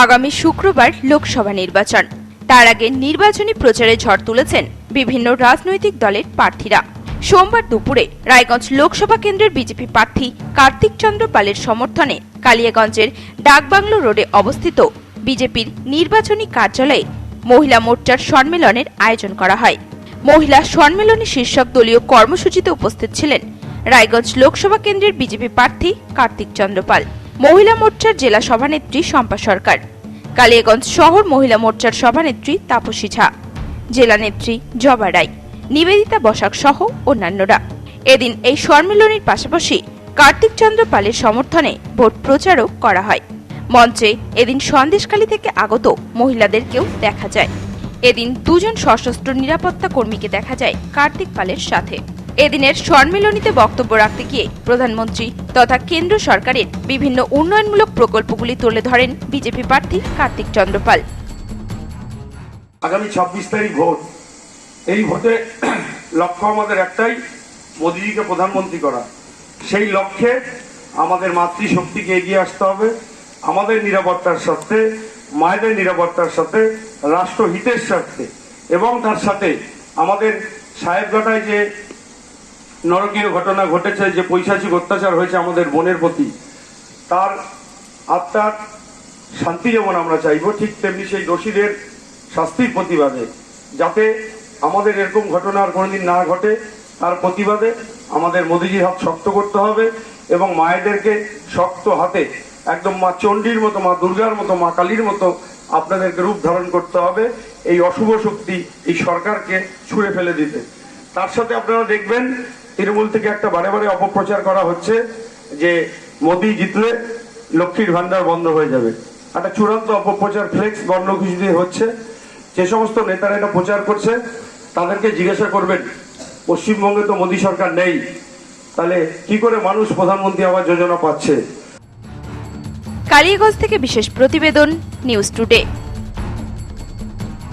আগামী শুক্রবার লোকসভা নির্বাচন। তার আগে নির্বাচনী প্রচারে ঝড় তুলেছেন বিভিন্ন রাজনৈতিক দলের প্রার্থীরা। সোমবার দুপুরে রায়গঞ্জ লোকসভা কেন্দ্রের বিজেপি প্রার্থী কার্তিক চন্দ্র পালের সমর্থনে কালিয়াগঞ্জের ডাকবাংলো রোডে অবস্থিত বিজেপির নির্বাচনী কার্যালয়ে মহিলা মোর্চার সম্মেলনের আয়োজন করা হয়। মহিলা সম্মেলনে শীর্ষক দলীয় কর্মসূচিতে উপস্থিত ছিলেন রায়গঞ্জ লোকসভা কেন্দ্রের বিজেপি প্রার্থী কার্তিক চন্দ্রপাল মহিলা মোর্চার জেলা সভানেত্রী শম্পা সরকার। কালিয়াগঞ্জ শহর মহিলা মোর্চার সভানেত্রী তাপসী ঝা। জেলা নেত্রী জবা রায়। নিবেদিতা বসাক সহ অন্যান্যরা। এদিন এই সম্মেলনের পাশাপাশি কার্তিক চন্দ্র পালের সমর্থনে ভোট প্রচারও করা হয়। মঞ্চে এদিন সন্দেশখালী থেকে আগত মহিলাদেরকেও দেখা যায়। এদিন দুজন সশস্ত্র নিরাপত্তা কর্মীকে দেখা যায় কার্তিক পালের সাথে। এদিনের সম্মেলনীতে বক্তব্য রাখতে গিয়ে প্রধানমন্ত্রী তথা কেন্দ্র সরকারের বিভিন্ন উন্নয়নমূলক প্রকল্পগুলি তুলে ধরেন বিজেপি প্রার্থী কার্তিক চন্দ্রপাল। আগামী ছাব্বিশ তারিখ ভোট। এই ভোটে লক্ষ্য আমাদের একটাই, মোদিজিকে প্রধানমন্ত্রী করা। সেই লক্ষ্যে আমাদের মাতৃশক্তিকে এগিয়ে আসতে হবে। আমাদের নিরাপত্তার স্বার্থে, মায়েদের নিরাপত্তার সাথে রাষ্ট্রহিতের স্বার্থে এবং তার সাথে আমাদের সাহেবঘাটায় যে নরকীয় ঘটনা ঘটেছে, যে পৈশাচিক অত্যাচার হয়েছে আমাদের বোনের প্রতি, তার আত্মার শান্তি যেমন আমরা চাইব, ঠিক তেমনি সেই দোষীদের শাস্তির প্রতিবাদে। যাতে আমাদের এরকম ঘটনা আর কোনোদিন না ঘটে, তার প্রতিবাদে আমাদের মোদিজির হাত শক্ত করতে হবে এবং মায়েদেরকে শক্ত হাতে, একদম মা চণ্ডীর মতো, মা দুর্গার মতো, মা কালীর মতো আপনাদেরকে রূপ ধারণ করতে হবে, এই অশুভ শক্তি এই সরকারকে ছুঁড়ে ফেলে দিতে। তার সাথে আপনারা দেখবেন তৃণমূল থেকে একটা বারে বারে অপপ্রচার করা হচ্ছে যে মোদি জিতলে লক্ষ্মীর ভান্ডার বন্ধ হয়ে যাবে। একটা চূড়ান্ত অপপ্রচার ফ্লেক্স বন্ধ কিছু দিয়ে হচ্ছে। যে সমস্ত নেতারা এটা প্রচার করছে, তাদেরকে জিজ্ঞাসা করবেন, পশ্চিমবঙ্গে তো মোদী সরকার নেই, তাহলে কি করে মানুষ প্রধানমন্ত্রী আবাস যোজনা পাচ্ছে? কালিয়াগঞ্জ থেকে বিশেষ প্রতিবেদন, নিউজ টুডে।